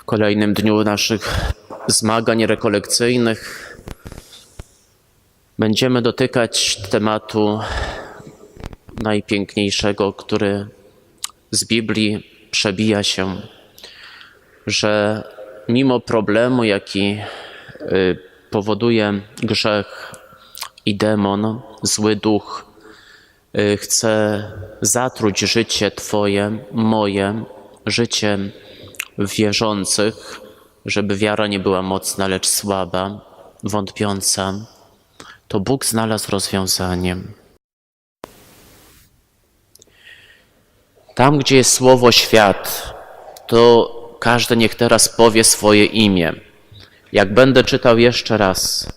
w kolejnym dniu naszych zmagań rekolekcyjnych. Będziemy dotykać tematu najpiękniejszego, który z Biblii przebija się, że mimo problemu, jaki y, powoduje grzech i demon, zły duch, y, chce zatruć życie Twoje, moje, życie wierzących, żeby wiara nie była mocna, lecz słaba, wątpiąca, to Bóg znalazł rozwiązanie. Tam, gdzie jest słowo świat, to każdy niech teraz powie swoje imię. Jak będę czytał jeszcze raz,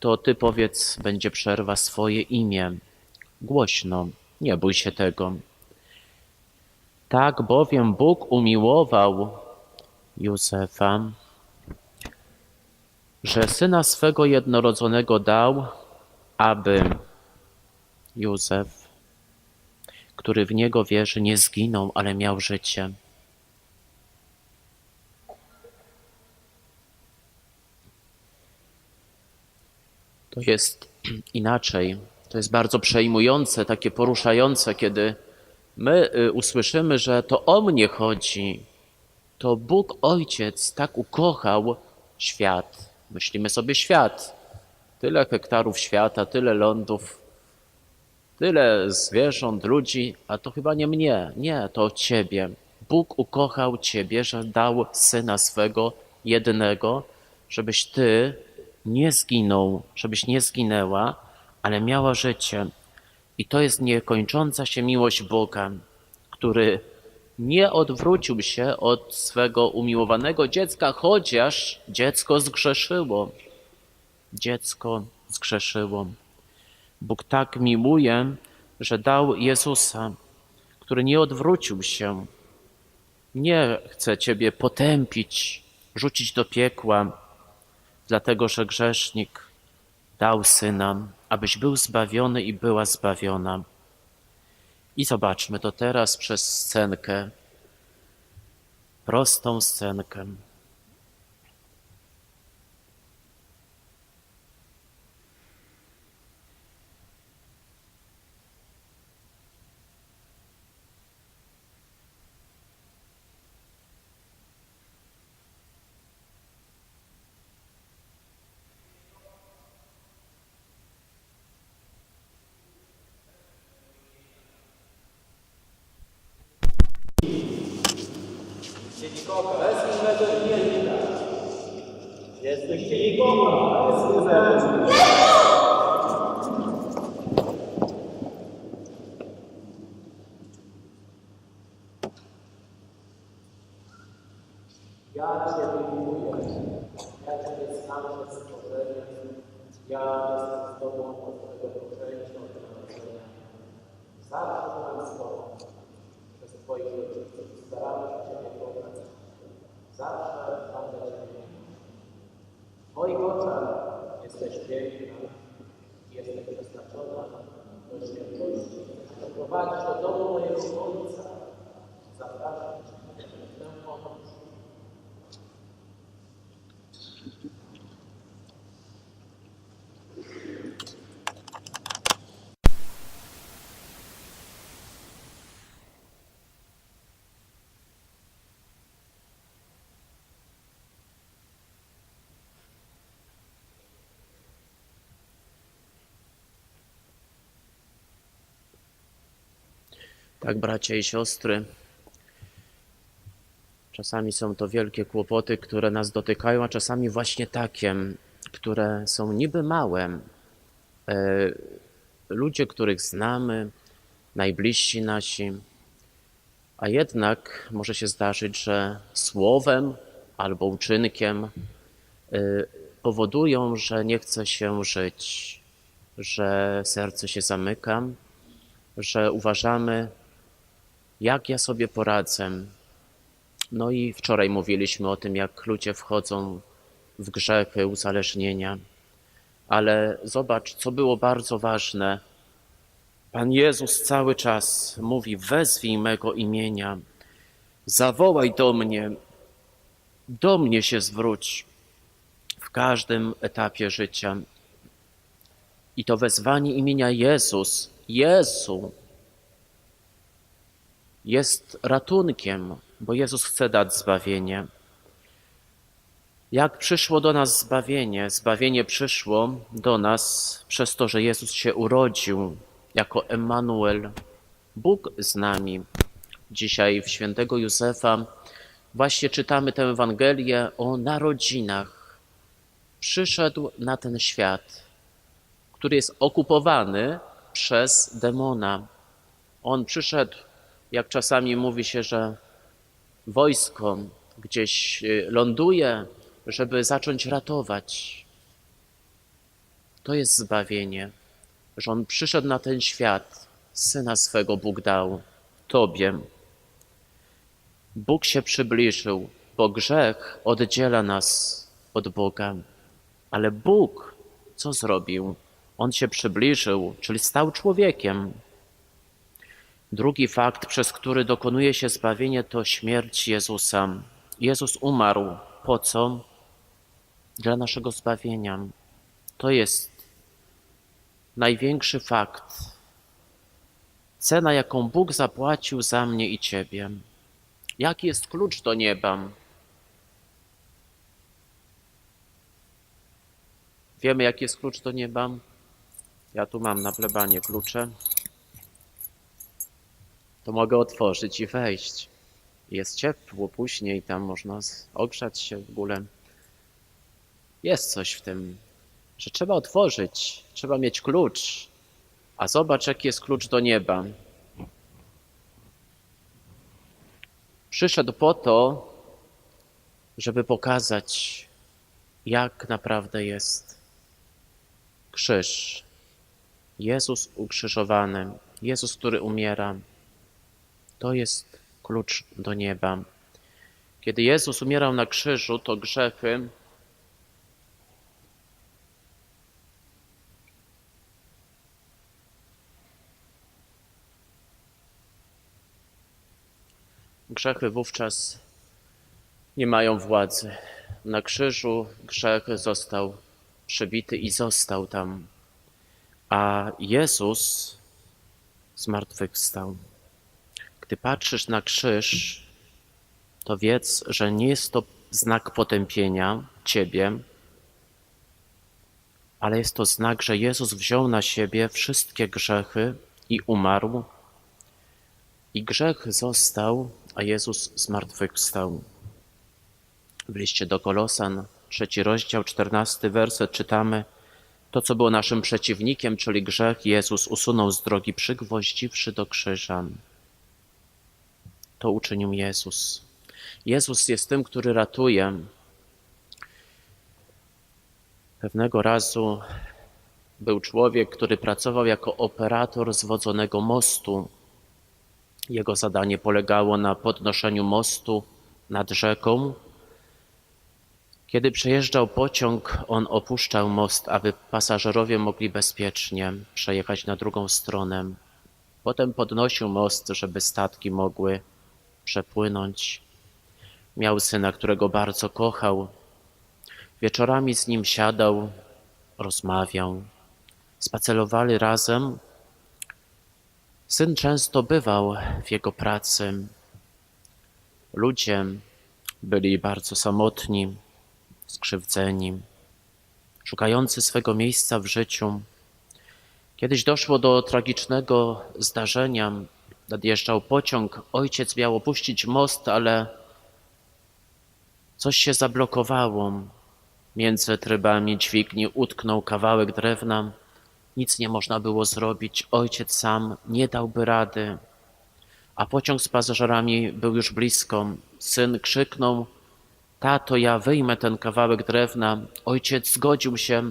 to ty powiedz, będzie przerwa swoje imię. Głośno, nie bój się tego. Tak bowiem Bóg umiłował Józefa, że syna swego jednorodzonego dał, aby Józef, który w niego wierzy, nie zginął, ale miał życie. To jest inaczej. To jest bardzo przejmujące, takie poruszające, kiedy my y, usłyszymy, że to o mnie chodzi. To Bóg Ojciec tak ukochał świat. Myślimy sobie świat. Tyle hektarów świata, tyle lądów, tyle zwierząt, ludzi, a to chyba nie mnie. Nie, to Ciebie. Bóg ukochał Ciebie, że dał Syna swego jedynego, żebyś Ty nie zginął, żebyś nie zginęła, ale miała życie. I to jest niekończąca się miłość Boga, który nie odwrócił się od swego umiłowanego dziecka, chociaż dziecko zgrzeszyło. Dziecko zgrzeszyło. Bóg tak miłuje, że dał Jezusa, który nie odwrócił się. Nie chce Ciebie potępić, rzucić do piekła, dlatego że grzesznik dał syna, abyś był zbawiony i była zbawiona. I zobaczmy to teraz przez scenkę, prostą scenkę. Ja Ciebie miłuję, ja Ciebie znam przez stworzenie, ja jestem z Tobą od Twojego poczęcia, od narodzenia. Zawsze byłem z Tobą, przez Twoich rodziców, starałem się Ciebie kochać. Zawsze mam dla Ciebie miłość. W moich oczach jesteś piękna, jesteś przeznaczona do świętości. Prowadzisz do domu mojego Ojca. Zapraszam Cię tę pomoc. Tak, bracia i siostry, czasami są to wielkie kłopoty, które nas dotykają, a czasami właśnie takie, które są niby małe. E, Ludzie, których znamy, najbliżsi nasi, a jednak może się zdarzyć, że słowem albo uczynkiem e, powodują, że nie chce się żyć, że serce się zamyka, że uważamy, jak ja sobie poradzę. No i wczoraj mówiliśmy o tym, jak ludzie wchodzą w grzechy, uzależnienia. Ale zobacz, co było bardzo ważne. Pan Jezus cały czas mówi: Wezwij mego imienia, zawołaj do mnie. Do mnie się zwróć w każdym etapie życia. I to wezwanie imienia Jezus, Jezu, jest ratunkiem, bo Jezus chce dać zbawienie. Jak przyszło do nas zbawienie? Zbawienie przyszło do nas przez to, że Jezus się urodził jako Emmanuel, Bóg z nami. Dzisiaj w świętego Józefa właśnie czytamy tę Ewangelię o narodzinach. Przyszedł na ten świat, który jest okupowany przez demona. On przyszedł, jak czasami mówi się, że wojsko gdzieś y, ląduje, żeby zacząć ratować. To jest zbawienie, że On przyszedł na ten świat, Syna swego Bóg dał Tobie. Bóg się przybliżył, bo grzech oddziela nas od Boga. Ale Bóg co zrobił? On się przybliżył, czyli stał człowiekiem. Drugi fakt, przez który dokonuje się zbawienie, to śmierć Jezusa. Jezus umarł. Po co? Dla naszego zbawienia. To jest największy fakt. Cena, jaką Bóg zapłacił za mnie i Ciebie. Jaki jest klucz do nieba? Wiemy, jaki jest klucz do nieba? Ja tu mam na plebanie klucze. To mogę otworzyć i wejść. Jest ciepło, później tam można ogrzać się w ogóle. Jest coś w tym, że trzeba otworzyć, trzeba mieć klucz. A zobacz, jaki jest klucz do nieba. Przyszedł po to, żeby pokazać, jak naprawdę jest. Krzyż. Jezus ukrzyżowany, Jezus, który umiera. To jest klucz do nieba. Kiedy Jezus umierał na krzyżu, to grzechy Grzechy wówczas nie mają władzy. Na krzyżu grzech został przebity i został tam, a Jezus zmartwychwstał. Gdy patrzysz na krzyż, to wiedz, że nie jest to znak potępienia Ciebie, ale jest to znak, że Jezus wziął na siebie wszystkie grzechy i umarł, i grzech został, a Jezus zmartwychwstał. W liście do Kolosan, trzeci rozdział, czternasty werset czytamy to, co było naszym przeciwnikiem, czyli grzech, Jezus usunął z drogi, przygwoździwszy do krzyża. To uczynił Jezus. Jezus jest tym, który ratuje. Pewnego razu był człowiek, który pracował jako operator zwodzonego mostu. Jego zadanie polegało na podnoszeniu mostu nad rzeką. Kiedy przejeżdżał pociąg, on opuszczał most, aby pasażerowie mogli bezpiecznie przejechać na drugą stronę. Potem podnosił most, żeby statki mogły przepłynąć. Miał syna, którego bardzo kochał. Wieczorami z nim siadał, rozmawiał. Spacerowali razem. Syn często bywał w jego pracy. Ludzie byli bardzo samotni, skrzywdzeni, szukający swego miejsca w życiu. Kiedyś doszło do tragicznego zdarzenia. Nadjeżdżał pociąg. Ojciec miał opuścić most, ale coś się zablokowało. Między trybami dźwigni utknął kawałek drewna. Nic nie można było zrobić. Ojciec sam nie dałby rady. A pociąg z pasażerami był już blisko. Syn krzyknął: Tato, ja wyjmę ten kawałek drewna. Ojciec zgodził się,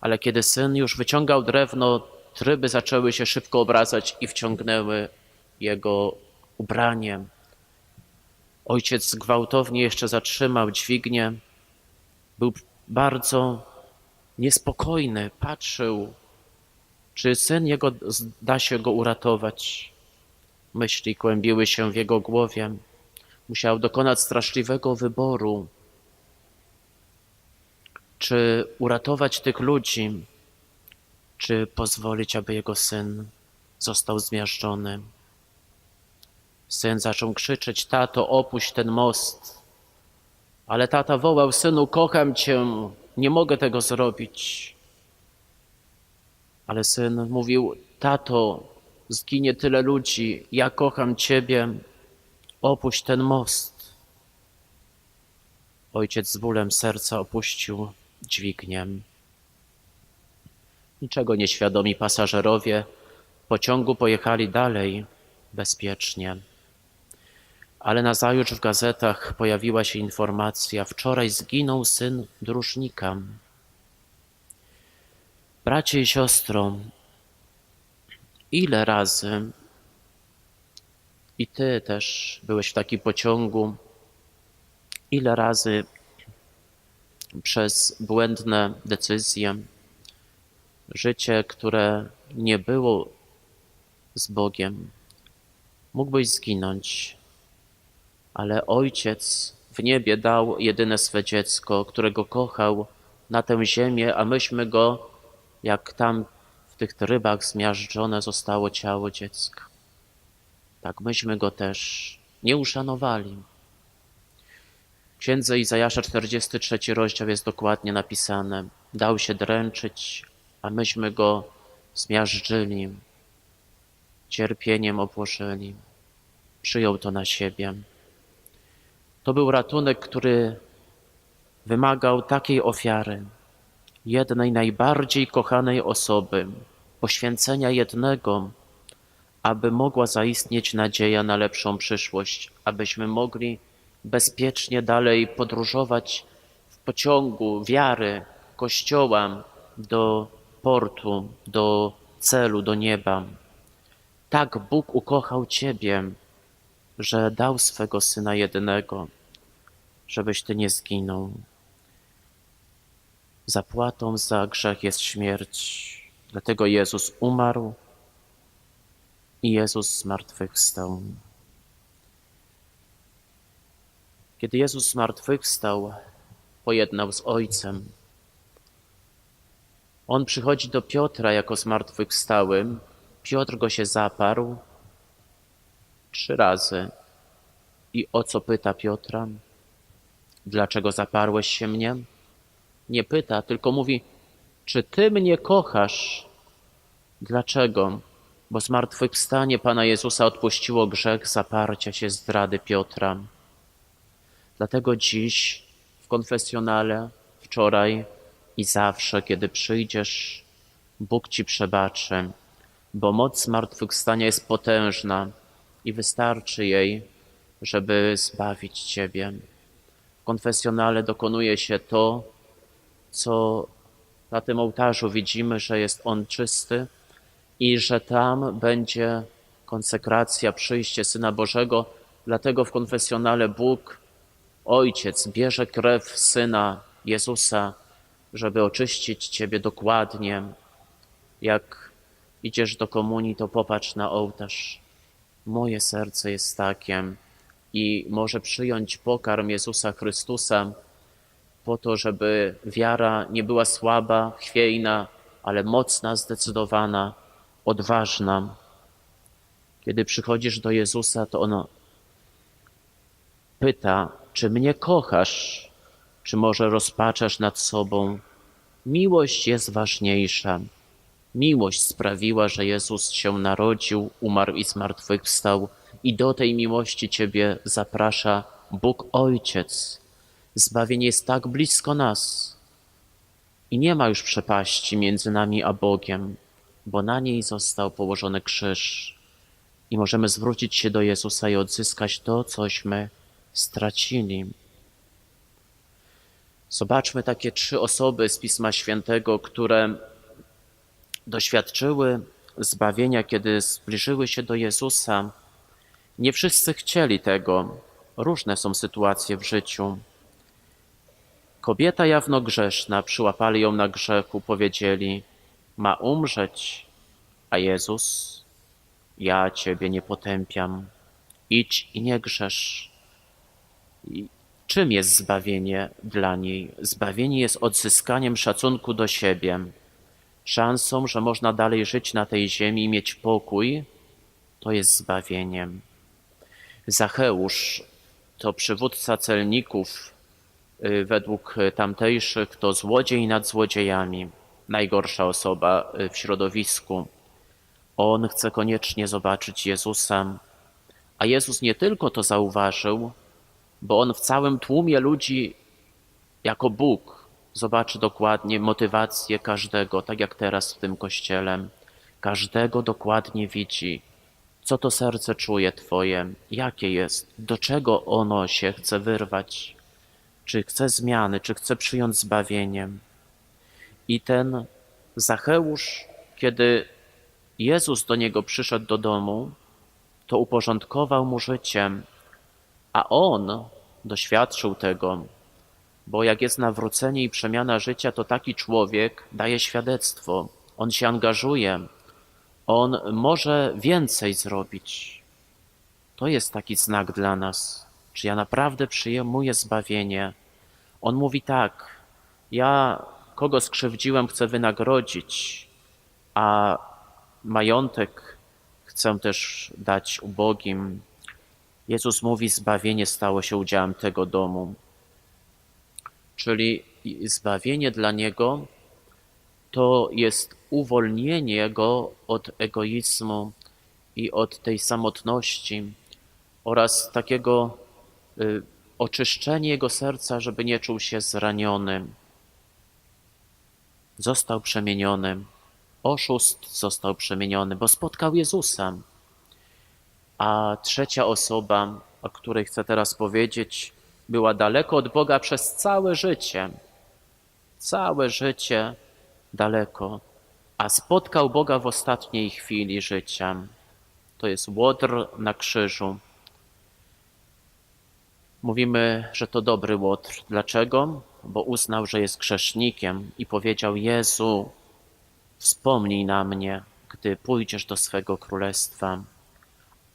ale kiedy syn już wyciągał drewno, tryby zaczęły się szybko obracać i wciągnęły jego ubranie. Ojciec gwałtownie jeszcze zatrzymał dźwignię. Był bardzo niespokojny, patrzył, czy syn jego da się go uratować. Myśli kłębiły się w jego głowie. Musiał dokonać straszliwego wyboru, czy uratować tych ludzi, czy pozwolić, aby jego syn został zmiażdżony. Syn zaczął krzyczeć: Tato, opuść ten most. Ale tata wołał: Synu, kocham cię, nie mogę tego zrobić. Ale syn mówił: Tato, zginie tyle ludzi, ja kocham ciebie, opuść ten most. Ojciec z bólem serca opuścił dźwignię. Niczego nieświadomi pasażerowie pociągu pojechali dalej bezpiecznie. Ale nazajutrz w gazetach pojawiła się informacja: wczoraj zginął syn dróżnika. Bracie i siostro, ile razy i ty też byłeś w takim pociągu, ile razy przez błędne decyzje, życie, które nie było z Bogiem, mógłbyś zginąć, ale Ojciec w niebie dał jedyne swe dziecko, którego kochał na tę ziemię, a myśmy go, jak tam w tych trybach zmiażdżone zostało ciało dziecka. Tak myśmy go też nie uszanowali. W księdze Izajasza 43 rozdział jest dokładnie napisane: Dał się dręczyć, a myśmy go zmiażdżyli, cierpieniem obłożyli. Przyjął to na siebie. To był ratunek, który wymagał takiej ofiary, jednej najbardziej kochanej osoby, poświęcenia jednego, aby mogła zaistnieć nadzieja na lepszą przyszłość, abyśmy mogli bezpiecznie dalej podróżować w pociągu wiary Kościoła do portu, do celu, do nieba. Tak Bóg ukochał Ciebie, że dał swego Syna jedynego, żebyś Ty nie zginął. Zapłatą za grzech jest śmierć. Dlatego Jezus umarł i Jezus zmartwychwstał. Kiedy Jezus zmartwychwstał, pojednał z Ojcem. On przychodzi do Piotra jako zmartwychwstałym. Piotr go się zaparł trzy razy. I o co pyta Piotra? Dlaczego zaparłeś się mnie? Nie pyta, tylko mówi: Czy ty mnie kochasz? Dlaczego? Bo zmartwychwstanie Pana Jezusa odpuściło grzech zaparcia się zdrady Piotra. Dlatego dziś w konfesjonale, wczoraj i zawsze, kiedy przyjdziesz, Bóg ci przebaczy, bo moc zmartwychwstania jest potężna i wystarczy jej, żeby zbawić ciebie. W konfesjonale dokonuje się to, co na tym ołtarzu widzimy, że jest on czysty i że tam będzie konsekracja, przyjście Syna Bożego. Dlatego w konfesjonale Bóg, Ojciec, bierze krew Syna Jezusa, żeby oczyścić Ciebie dokładnie. Jak idziesz do komunii, to popatrz na ołtarz. Moje serce jest takie i może przyjąć pokarm Jezusa Chrystusa po to, żeby wiara nie była słaba, chwiejna, ale mocna, zdecydowana, odważna. Kiedy przychodzisz do Jezusa, to ono pyta, czy mnie kochasz, czy może rozpaczasz nad sobą. Miłość jest ważniejsza. Miłość sprawiła, że Jezus się narodził, umarł i zmartwychwstał, i do tej miłości Ciebie zaprasza Bóg Ojciec. Zbawienie jest tak blisko nas i nie ma już przepaści między nami a Bogiem, bo na niej został położony krzyż i możemy zwrócić się do Jezusa i odzyskać to, cośmy stracili. Zobaczmy takie trzy osoby z Pisma Świętego, które doświadczyły zbawienia, kiedy zbliżyły się do Jezusa. Nie wszyscy chcieli tego. Różne są sytuacje w życiu. Kobieta jawno grzeszna, przyłapali ją na grzechu, powiedzieli: Ma umrzeć, a Jezus: Ja ciebie nie potępiam. Idź i nie grzesz. Czym jest zbawienie dla niej? Zbawienie jest odzyskaniem szacunku do siebie, szansą, że można dalej żyć na tej ziemi i mieć pokój, to jest zbawieniem. Zacheusz to przywódca celników, y, według tamtejszych to złodziej nad złodziejami, najgorsza osoba y, w środowisku. On chce koniecznie zobaczyć Jezusa, a Jezus nie tylko to zauważył, bo on w całym tłumie ludzi jako Bóg zobaczy dokładnie motywację każdego, tak jak teraz w tym kościele. Każdego dokładnie widzi, co to serce czuje Twoje, jakie jest, do czego ono się chce wyrwać, czy chce zmiany, czy chce przyjąć zbawienie. I ten Zacheusz, kiedy Jezus do niego przyszedł do domu, to uporządkował mu życie, a on doświadczył tego, bo jak jest nawrócenie i przemiana życia, to taki człowiek daje świadectwo, on się angażuje, on może więcej zrobić. To jest taki znak dla nas, czy ja naprawdę przyjmuję zbawienie. On mówi tak, ja kogo skrzywdziłem, chcę wynagrodzić, a majątek chcę też dać ubogim. Jezus mówi, zbawienie stało się udziałem tego domu. Czyli zbawienie dla niego to jest uwolnienie go od egoizmu i od tej samotności oraz takiego y, oczyszczenie jego serca, żeby nie czuł się zraniony. Został przemieniony. Oszust został przemieniony, bo spotkał Jezusa. A trzecia osoba, o której chcę teraz powiedzieć, była daleko od Boga przez całe życie. Całe życie daleko, a spotkał Boga w ostatniej chwili życia. To jest łotr na krzyżu. Mówimy, że to dobry łotr. Dlaczego? Bo uznał, że jest grzesznikiem i powiedział: Jezu, wspomnij na mnie, gdy pójdziesz do swego królestwa.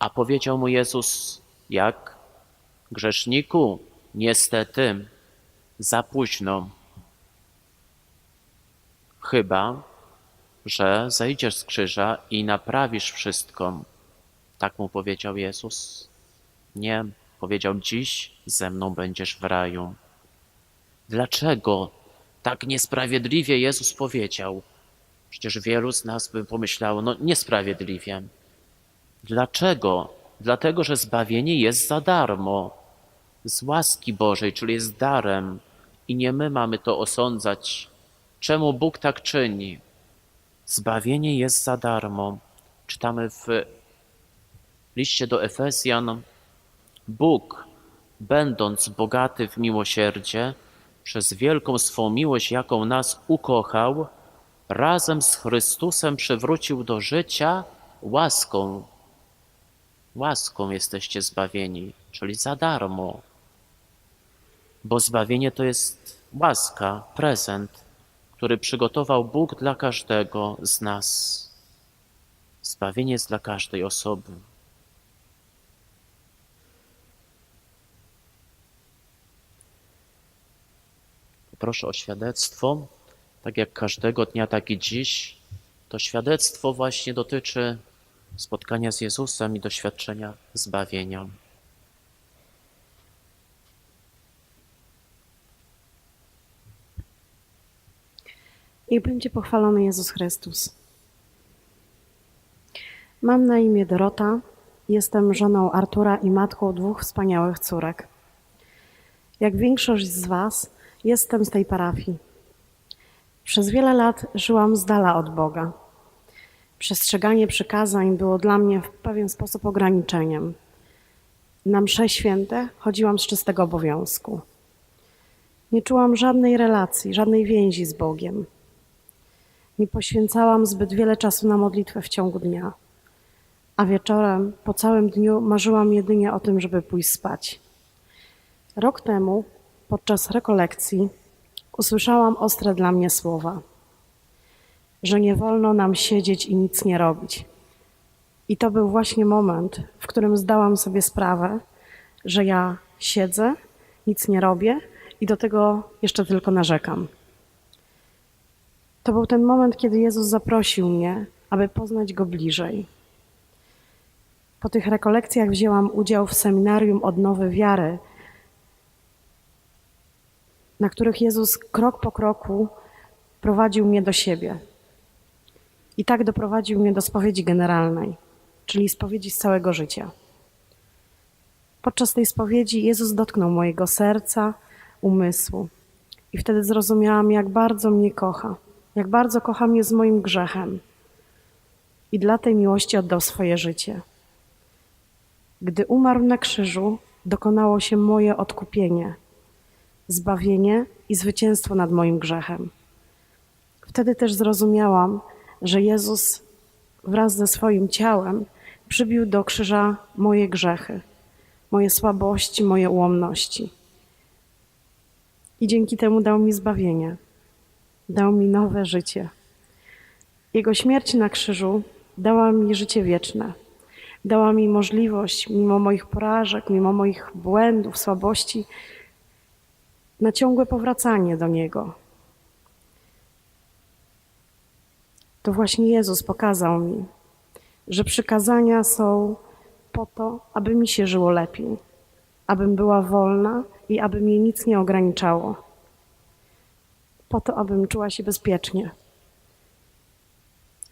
A powiedział mu Jezus: Jak? Grzeszniku, niestety, za późno. Chyba, że zejdziesz z krzyża i naprawisz wszystko. Tak mu powiedział Jezus. Nie, powiedział: Dziś ze mną będziesz w raju. Dlaczego tak niesprawiedliwie Jezus powiedział? Przecież wielu z nas by pomyślało: No, niesprawiedliwie. Dlaczego? Dlatego, że zbawienie jest za darmo, z łaski Bożej, czyli jest darem, i nie my mamy to osądzać. Czemu Bóg tak czyni? Zbawienie jest za darmo. Czytamy w liście do Efezjan: Bóg, będąc bogaty w miłosierdzie, przez wielką swą miłość, jaką nas ukochał, razem z Chrystusem przywrócił do życia łaską. Łaską jesteście zbawieni, czyli za darmo. Bo zbawienie to jest łaska, prezent, który przygotował Bóg dla każdego z nas. Zbawienie jest dla każdej osoby. Proszę o świadectwo, tak jak każdego dnia, tak i dziś. To świadectwo właśnie dotyczy spotkania z Jezusem i doświadczenia zbawienia. Niech będzie pochwalony Jezus Chrystus. Mam na imię Dorota, jestem żoną Artura i matką dwóch wspaniałych córek. Jak większość z Was, jestem z tej parafii. Przez wiele lat żyłam z dala od Boga. Przestrzeganie przykazań było dla mnie w pewien sposób ograniczeniem. Na msze święte chodziłam z czystego obowiązku. Nie czułam żadnej relacji, żadnej więzi z Bogiem. Nie poświęcałam zbyt wiele czasu na modlitwę w ciągu dnia, a wieczorem, po całym dniu, marzyłam jedynie o tym, żeby pójść spać. Rok temu, podczas rekolekcji, usłyszałam ostre dla mnie słowa, że nie wolno nam siedzieć i nic nie robić. I to był właśnie moment, w którym zdałam sobie sprawę, że ja siedzę nic nie robię i do tego jeszcze tylko narzekam. To był ten moment, kiedy Jezus zaprosił mnie, aby poznać Go bliżej. Po tych rekolekcjach wzięłam udział w seminarium Odnowy Wiary, na których Jezus krok po kroku prowadził mnie do siebie. I tak doprowadził mnie do spowiedzi generalnej, czyli spowiedzi z całego życia. Podczas tej spowiedzi Jezus dotknął mojego serca, umysłu. I wtedy zrozumiałam, jak bardzo mnie kocha, jak bardzo kocha mnie z moim grzechem. I dla tej miłości oddał swoje życie. Gdy umarł na krzyżu, dokonało się moje odkupienie, zbawienie i zwycięstwo nad moim grzechem. Wtedy też zrozumiałam, że Jezus wraz ze swoim ciałem przybił do krzyża moje grzechy, moje słabości, moje ułomności. I dzięki temu dał mi zbawienie, dał mi nowe życie. Jego śmierć na krzyżu dała mi życie wieczne. Dała mi możliwość, mimo moich porażek, mimo moich błędów, słabości, na ciągłe powracanie do Niego. To właśnie Jezus pokazał mi, że przykazania są po to, aby mi się żyło lepiej, abym była wolna i aby mnie nic nie ograniczało. Po to, abym czuła się bezpiecznie.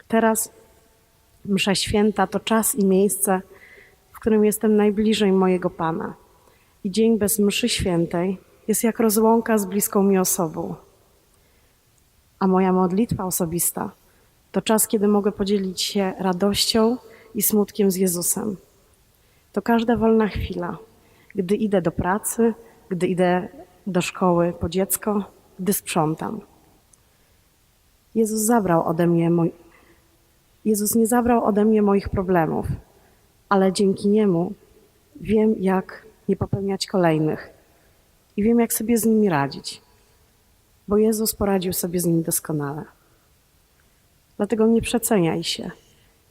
Teraz msza święta to czas i miejsce, w którym jestem najbliżej mojego Pana. I dzień bez mszy świętej jest jak rozłąka z bliską mi osobą. A moja modlitwa osobista to czas, kiedy mogę podzielić się radością i smutkiem z Jezusem. To każda wolna chwila, gdy idę do pracy, gdy idę do szkoły po dziecko, gdy sprzątam. Jezus zabrał ode mnie mój... Jezus nie zabrał ode mnie moich problemów, ale dzięki niemu wiem, jak nie popełniać kolejnych i wiem, jak sobie z nimi radzić, bo Jezus poradził sobie z nimi doskonale. Dlatego nie przeceniaj się,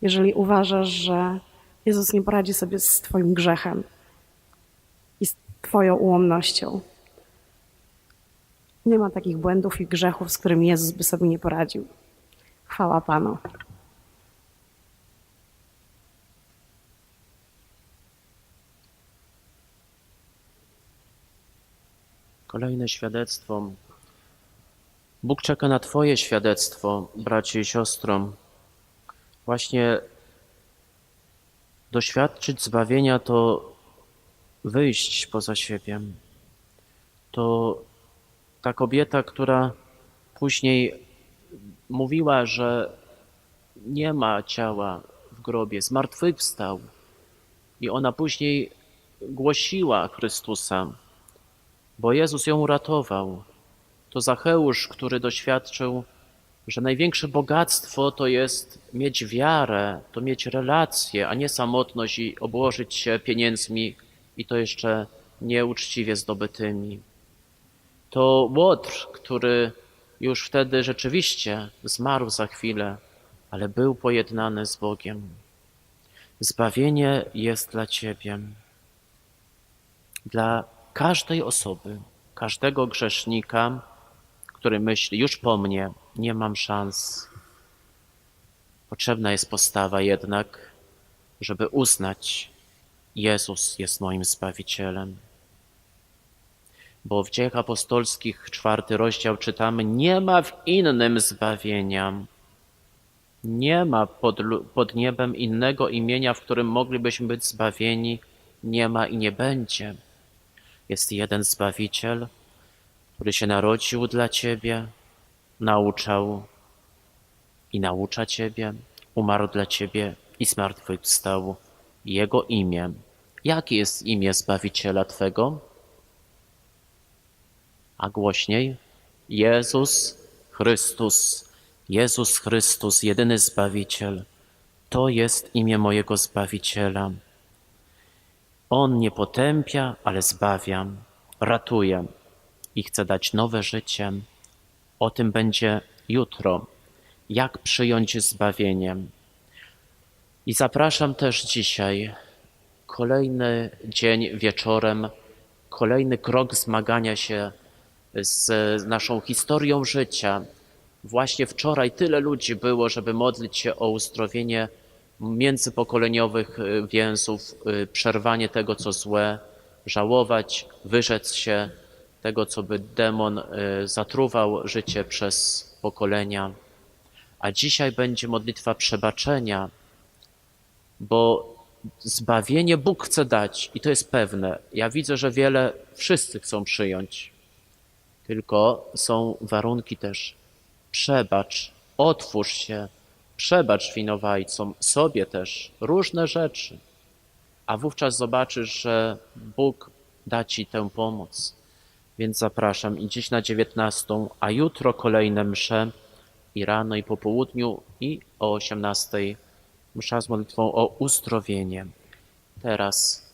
jeżeli uważasz, że Jezus nie poradzi sobie z Twoim grzechem i z Twoją ułomnością. Nie ma takich błędów i grzechów, z którymi Jezus by sobie nie poradził. Chwała Panu. Kolejne świadectwo. Bóg czeka na Twoje świadectwo, bracie i siostro. Właśnie doświadczyć zbawienia to wyjść poza siebie. To ta kobieta, która później mówiła, że nie ma ciała w grobie, zmartwychwstał. I ona później głosiła Chrystusa, bo Jezus ją uratował. To Zacheusz, który doświadczył, że największe bogactwo to jest mieć wiarę, to mieć relacje, a nie samotność i obłożyć się pieniędzmi i to jeszcze nieuczciwie zdobytymi. To Łotr, który już wtedy rzeczywiście zmarł za chwilę, ale był pojednany z Bogiem. Zbawienie jest dla Ciebie, dla każdej osoby, każdego grzesznika, który myśli, już po mnie nie mam szans. Potrzebna jest postawa jednak, żeby uznać, Jezus jest moim Zbawicielem. Bo w dziejach apostolskich, czwarty rozdział czytamy, nie ma w innym zbawienia. Nie ma pod, pod niebem innego imienia, w którym moglibyśmy być zbawieni. Nie ma i nie będzie. Jest jeden Zbawiciel, który się narodził dla Ciebie, nauczał i naucza Ciebie, umarł dla Ciebie i zmartwychwstał. Jego imię. Jakie jest imię Zbawiciela Twego? A głośniej? Jezus Chrystus. Jezus Chrystus, jedyny Zbawiciel. To jest imię mojego Zbawiciela. On nie potępia, ale zbawia, ratuje i chce dać nowe życie. O tym będzie jutro, jak przyjąć zbawienie. I zapraszam też dzisiaj, kolejny dzień wieczorem kolejny krok zmagania się z naszą historią życia. Właśnie wczoraj tyle ludzi było, żeby modlić się o uzdrowienie międzypokoleniowych y, więzów, y, przerwanie tego, co złe, żałować, wyrzec się tego, co by demon y, zatruwał życie przez pokolenia. A dzisiaj będzie modlitwa przebaczenia, bo zbawienie Bóg chce dać i to jest pewne. Ja widzę, że wiele wszyscy chcą przyjąć, tylko są warunki też. Przebacz, otwórz się, przebacz winowajcom, sobie też różne rzeczy, a wówczas zobaczysz, że Bóg da ci tę pomoc. Więc zapraszam i dziś na 19, a jutro kolejne msze i rano i po południu i o 18 msza z modlitwą o uzdrowienie. Teraz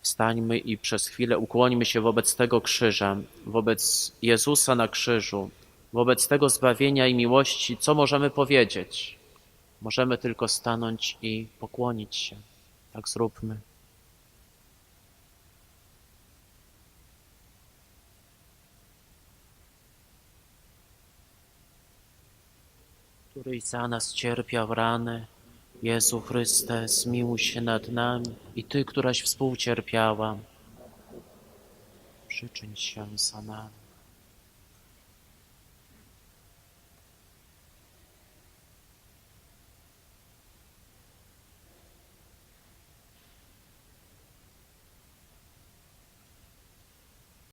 wstańmy i przez chwilę ukłońmy się wobec tego krzyża, wobec Jezusa na krzyżu, wobec tego zbawienia i miłości. Co możemy powiedzieć? Możemy tylko stanąć i pokłonić się. Tak zróbmy. Któryś za nas cierpiał rany. Jezu Chryste, zmiłuj się nad nami i Ty, któraś współcierpiała, przyczyń się za nami.